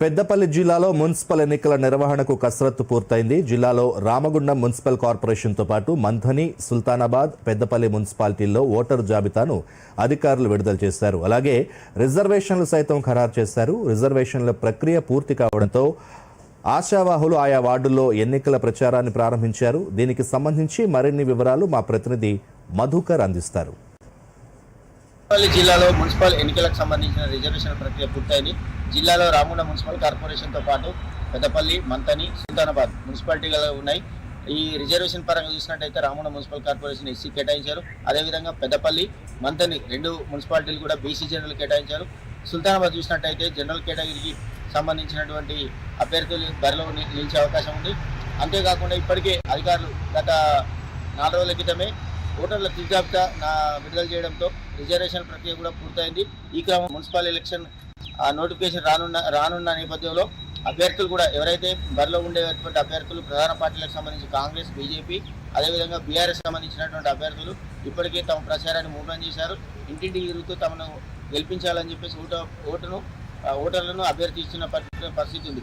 పెద్దపల్లి జిల్లాలో మున్సిపల్ ఎన్నికల నిర్వహణకు కసరత్తు పూర్తయింది. జిల్లాలో రామగుండం మున్సిపల్ కార్పొరేషన్తో పాటు మంథని సుల్తానాబాద్ పెద్దపల్లి మున్సిపాలిటీల్లో ఓటరు జాబితాను అధికారులు విడుదల చేశారు. అలాగే రిజర్వేషన్లు సైతం ఖరారు చేశారు. రిజర్వేషన్ల ప్రక్రియ పూర్తి కావడంతో ఆశావాహులు ఆయా వార్డుల్లో ఎన్నికల ప్రచారాన్ని ప్రారంభించారు. దీనికి సంబంధించి మరిన్ని వివరాలు మా ప్రతినిధి మధుకర్ అందిస్తారు. పెద్దపల్లి జిల్లాలో మున్సిపల్ ఎన్నికలకు సంబంధించిన రిజర్వేషన్ ప్రక్రియ పూర్తయింది. జిల్లాలో రామగుండ మున్సిపల్ కార్పొరేషన్తో పాటు పెద్దపల్లి మంతని సుల్తానాబాద్ మున్సిపాలిటీలు ఉన్నాయి. ఈ రిజర్వేషన్ పరంగా చూసినట్టయితే రామగుండ మున్సిపల్ కార్పొరేషన్ ఎస్సీ కేటాయించారు. అదేవిధంగా పెద్దపల్లి మంతని రెండు మున్సిపాలిటీలు కూడా బీసీ జనరల్ కేటాయించారు. సుల్తానాబాద్ చూసినట్టయితే జనరల్ కేటగిరీకి సంబంధించినటువంటి అభ్యర్థులు బరిలో నిలిచే అవకాశం ఉంది. అంతేకాకుండా ఇప్పటికే అధికారులు గత నాలుగు రోజుల క్రితమే ఓటర్ల తుది జాబితా నా విడుదల చేయడంతో రిజర్వేషన్ ప్రక్రియ కూడా పూర్తయింది. ఈ క్రమం మున్సిపల్ ఎలక్షన్ ఆ నోటిఫికేషన్ రానున్న రానున్న నేపథ్యంలో అభ్యర్థులు కూడా ఎవరైతే బరిలో ఉండేటువంటి అభ్యర్థులు ప్రధాన పార్టీలకు సంబంధించి కాంగ్రెస్ బీజేపీ అదేవిధంగా బీఆర్ఎస్ సంబంధించినటువంటి అభ్యర్థులు ఇప్పటికే తమ ప్రచారాన్ని ముమ్మరం చేశారు. ఇంటింటికి తిరుగుతూ తమను గెలిపించాలని చెప్పేసి ఓటు ఓటును ఓటర్లను అభ్యర్థిస్తున్న పరిస్థితి ఉంది.